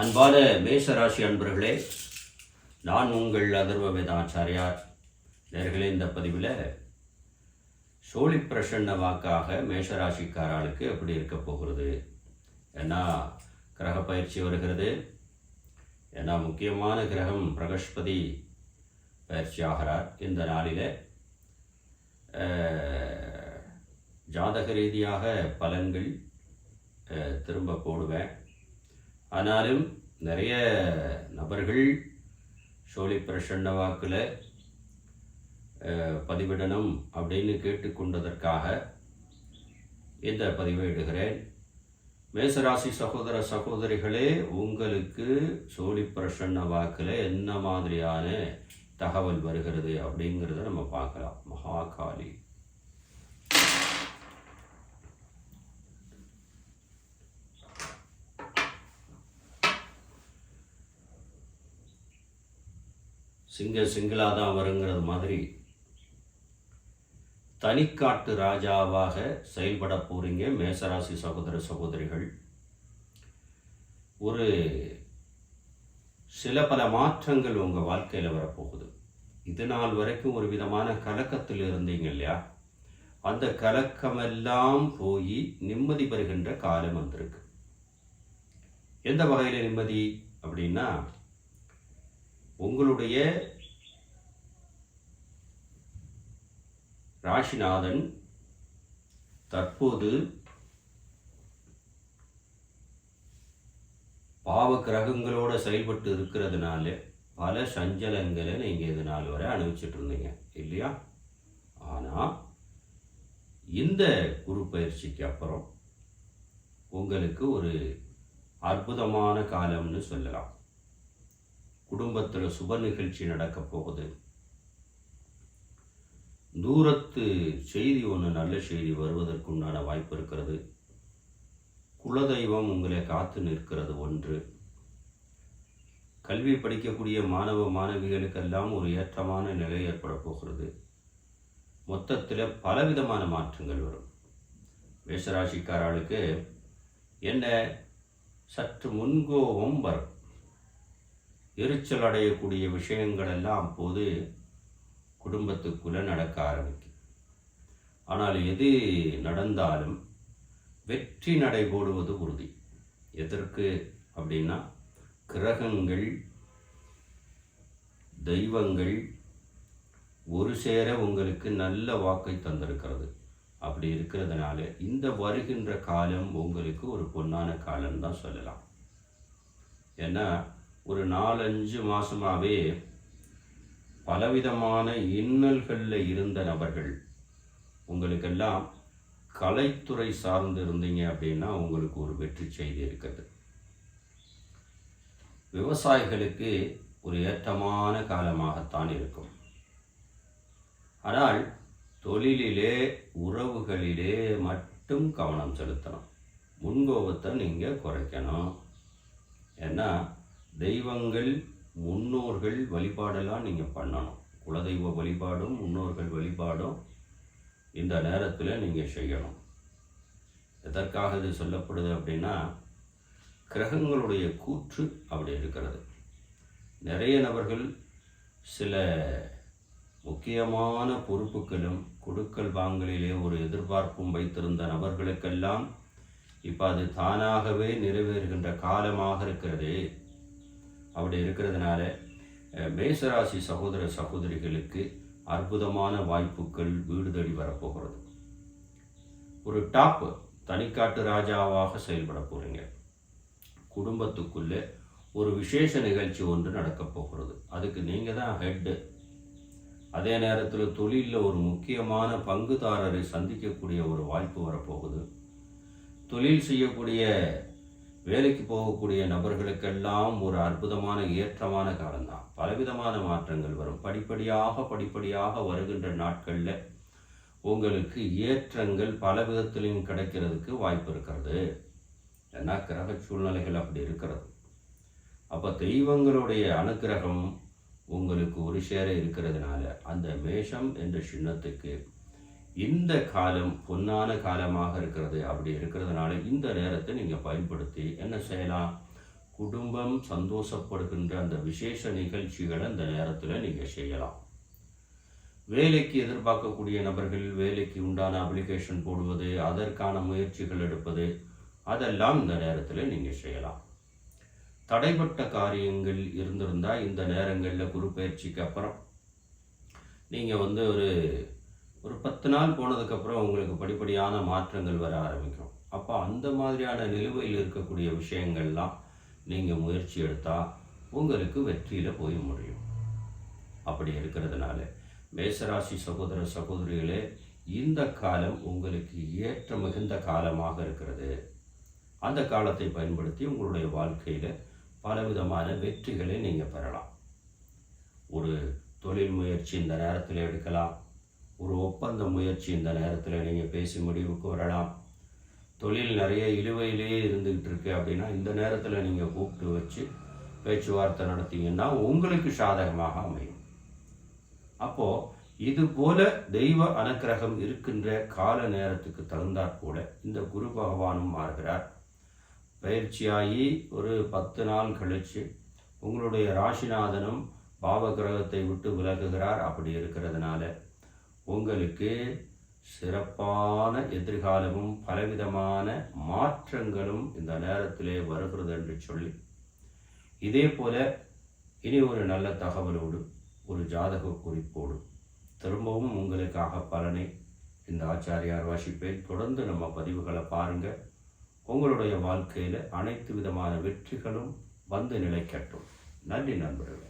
அன்பான மேசராசி அன்பர்களே நான் உங்கள் அதர்வ வேதாச்சாரியார் நேர்களே இந்த பதிவில் சோழி பிரசன்ன வாக்காக மேஷராசிக்காராளுக்கு எப்படி இருக்க போகிறது? ஏன்னா கிரக பயிற்சி வருகிறது. ஏன்னா முக்கியமான கிரகம் பிரகஸ்பதி பயிற்சி ஆகிறார். இந்த நாளில் ஜாதக ரீதியாக பலன்கள் திரும்ப போடுவேன். ஆனாலும் நிறைய நபர்கள் சோழி பிரசன்ன வாக்கில் பதிவிடணும் அப்படின்னு கேட்டுக்கொண்டதற்காக இந்த பதிவை இடுகிறேன். மேசராசி சகோதர சகோதரிகளே உங்களுக்கு சோழி பிரசன்ன வாக்கில் என்ன மாதிரியான தகவல் வருகிறது அப்படிங்கிறத நம்ம பார்க்கலாம். மகாகாலி சிங்க சிங்கிளாக தான் வருங்கிறது மாதிரி தனிக்காட்டு ராஜாவாக செயல்பட போறீங்க மேசராசி சகோதர சகோதரிகள். ஒரு சில பல மாற்றங்கள் உங்கள் வாழ்க்கையில் வரப்போகுது. இது நாள் வரைக்கும் ஒரு விதமான கலக்கத்தில் இருந்தீங்க இல்லையா? அந்த கலக்கமெல்லாம் போய் நிம்மதி பெறுகின்ற காலம் வந்திருக்கு. எந்த வகையில் நிம்மதி அப்படின்னா உங்களுடைய ராசிநாதன் தற்போது பாவ கிரகங்களோட செயல்பட்டு இருக்கிறதுனால பல சஞ்சலங்களை நீங்கள் இது நாள் வரை அனுபவிச்சுட்டு இருந்தீங்க இல்லையா? ஆனால் இந்த குரு பயிற்சிக்கு அப்புறம் உங்களுக்கு ஒரு அற்புதமான காலம்னு சொல்லலாம். குடும்பத்தில் சுப நிகழ்ச்சி நடக்கப் போகுது. தூரத்து செய்தி ஒன்று நல்ல செய்தி வருவதற்குண்டான வாய்ப்பு இருக்கிறது. குலதெய்வம் உங்களை காத்து நிற்கிறது ஒன்று. கல்வி படிக்கக்கூடிய மாணவ மாணவிகளுக்கெல்லாம் ஒரு ஏற்றமான நிலை ஏற்பட போகிறது. மொத்தத்தில் பலவிதமான மாற்றங்கள் வரும். மேஷராசிக்காரர்களுக்கு என்ன? சற்று முன்கோபம் வரும். எரிச்சல் அடையக்கூடிய விஷயங்கள் எல்லாம் அப்போது குடும்பத்துக்குள்ளே நடக்க ஆரம்பிக்கும். ஆனால் எது நடந்தாலும் வெற்றி நடைபோடுவது உறுதி. எதற்கு அப்படின்னா கிரகங்கள் தெய்வங்கள் ஒரு சேர உங்களுக்கு நல்ல வாக்கை தந்திருக்கிறது. அப்படி இருக்கிறதுனால இந்த வருகின்ற காலம் உங்களுக்கு ஒரு பொன்னான காலம் தான் சொல்லலாம். ஏன்னா ஒரு நாலஞ்சு மாதமாகவே பலவிதமான இன்னல்களில் இருந்த நபர்கள். உங்களுக்கெல்லாம் கலைத்துறை சார்ந்து இருந்தீங்க அப்படின்னா உங்களுக்கு ஒரு வெற்றி செய்தி இருக்குது விவசாயிகளுக்கு ஒரு ஏற்றமான காலமாகத்தான் இருக்கும். ஆனால் தொழிலிலே உறவுகளிலே மட்டும் கவனம் செலுத்தணும். முன்கோபத்தை நீங்கள் குறைக்கணும். ஏன்னா தெய்வங்கள் முன்னோர்கள் வழிபாடெல்லாம் நீங்கள் பண்ணணும். குலதெய்வ வழிபாடும் முன்னோர்கள் வழிபாடும் இந்த நேரத்தில் நீங்கள் செய்யணும். எதற்காக இது சொல்லப்படுது அப்படின்னா கிரகங்களுடைய கூற்று அப்படி இருக்கிறது. நிறைய நபர்கள் சில முக்கியமான பொறுப்புகளும் கொடுக்கல் வாங்கலிலே ஒரு எதிர்பார்ப்பும் வைத்திருந்த நபர்களுக்கெல்லாம் இப்போ அது தானாகவே நிறைவேறுகின்ற காலமாக இருக்கிறது. அப்படி இருக்கிறதுனால மேசராசி சகோதர சகோதரிகளுக்கு அற்புதமான வாய்ப்புகள் வீடு தேடி வரப்போகிறது. ஒரு டாப் தனிக்காட்டு ராஜாவாக செயல்பட போகிறீங்க குடும்பத்துக்குள்ளே ஒரு விசேஷ நிகழ்ச்சி ஒன்று நடக்கப் போகிறது. அதுக்கு நீங்கள் தான் ஹெட்டு அதே நேரத்தில் தொழிலில் ஒரு முக்கியமான பங்குதாரரை சந்திக்கக்கூடிய ஒரு வாய்ப்பு வரப்போகுது. தொழில் செய்யக்கூடிய வேலைக்கு போகக்கூடிய நபர்களுக்கெல்லாம் ஒரு அற்புதமான ஏற்றமான காலம்தான். பலவிதமான மாற்றங்கள் வரும். படிப்படியாக படிப்படியாக வருகின்ற நாட்களில் உங்களுக்கு ஏற்றங்கள் பல விதத்திலையும் கிடைக்கிறதுக்கு வாய்ப்பு இருக்கிறது. ஏன்னா கிரக சூழ்நிலைகள் அப்படி இருக்கிறது. அப்போ தெய்வங்களுடைய அனுக்கிரகம் உங்களுக்கு ஒரு சேர இருக்கிறதுனால அந்த மேஷம் என்ற சின்னத்துக்கு இந்த காலம் பொன்னான காலமாக இருக்கிறது. அப்படி இருக்கிறதுனால இந்த நேரத்தை நீங்கள் பயன்படுத்தி என்ன செய்யலாம்? குடும்பம் சந்தோஷப்படுகின்ற அந்த விசேஷ நிகழ்ச்சிகளை அந்த நேரத்தில் நீங்கள் செய்யலாம். வேலைக்கு எதிர்பார்க்கக்கூடிய நபர்கள் வேலைக்கு உண்டான அப்ளிகேஷன் போடுவது அதற்கான முயற்சிகள் எடுப்பது அதெல்லாம் இந்த நேரத்தில் நீங்கள் செய்யலாம். தடைப்பட்ட காரியங்கள் இருந்திருந்தால் இந்த நேரங்களில் குரு பயிற்சிக்கு அப்புறம் நீங்கள் வந்து ஒரு ஒரு பத்து நாள் போனதுக்கப்புறம் உங்களுக்கு படிப்படியான மாற்றங்கள் வர ஆரம்பிக்கும். அப்போ அந்த மாதிரியான நிலுவையில் இருக்கக்கூடிய விஷயங்கள்லாம் நீங்கள் முயற்சி எடுத்தால் உங்களுக்கு வெற்றியில் போய் முடியும். அப்படி இருக்கிறதுனால மேசராசி சகோதர சகோதரிகளே இந்த காலம் உங்களுக்கு ஏற்ற மிகுந்த காலமாக இருக்கிறது. அந்த காலத்தை பயன்படுத்தி உங்களுடைய வாழ்க்கையில் பலவிதமான வெற்றிகளை நீங்கள் பெறலாம். ஒரு தொழில் முயற்சி இந்த நேரத்தில் எடுக்கலாம். ஒரு ஒப்பந்த முயற்சி இந்த நேரத்தில் நீங்கள் பேசி முடிவுக்கு வரலாம். தொழில் நிறைய இழுவையிலேயே இருந்துக்கிட்டு இருக்கு அப்படின்னா இந்த நேரத்தில் நீங்கள் கூப்பிட்டு வச்சு பேச்சுவார்த்தை நடத்தீங்கன்னா உங்களுக்கு சாதகமாக அமையும். அப்போது இது போல தெய்வ அனுக்கிரகம் இருக்கின்ற கால நேரத்துக்கு தகுந்தாற் போல இந்த குரு பகவானும் மாறுகிறார். பயிற்சியாகி ஒரு பத்து நாள் கழித்து உங்களுடைய ராசிநாதனும் பாவகிரகத்தை விட்டு விலகுகிறார். அப்படி இருக்கிறதுனால உங்களுக்கு சிறப்பான எதிர்காலமும் பலவிதமான மாற்றங்களும் இந்த நேரத்திலே வருகிறது என்று சொல்லி இதே போல இனி ஒரு நல்ல தகவலோடு ஒரு ஜாதக குறிப்போடு திரும்பவும் உங்களுக்காக பலனை இந்த ஆச்சாரியார் வாசிப்பேன். தொடர்ந்து நம்ம பதிவுகளை பாருங்கள் உங்களுடைய வாழ்க்கையில் அனைத்து விதமான வெற்றிகளும் வந்து நிலைக்கட்டும். நன்றி நண்பர்களே.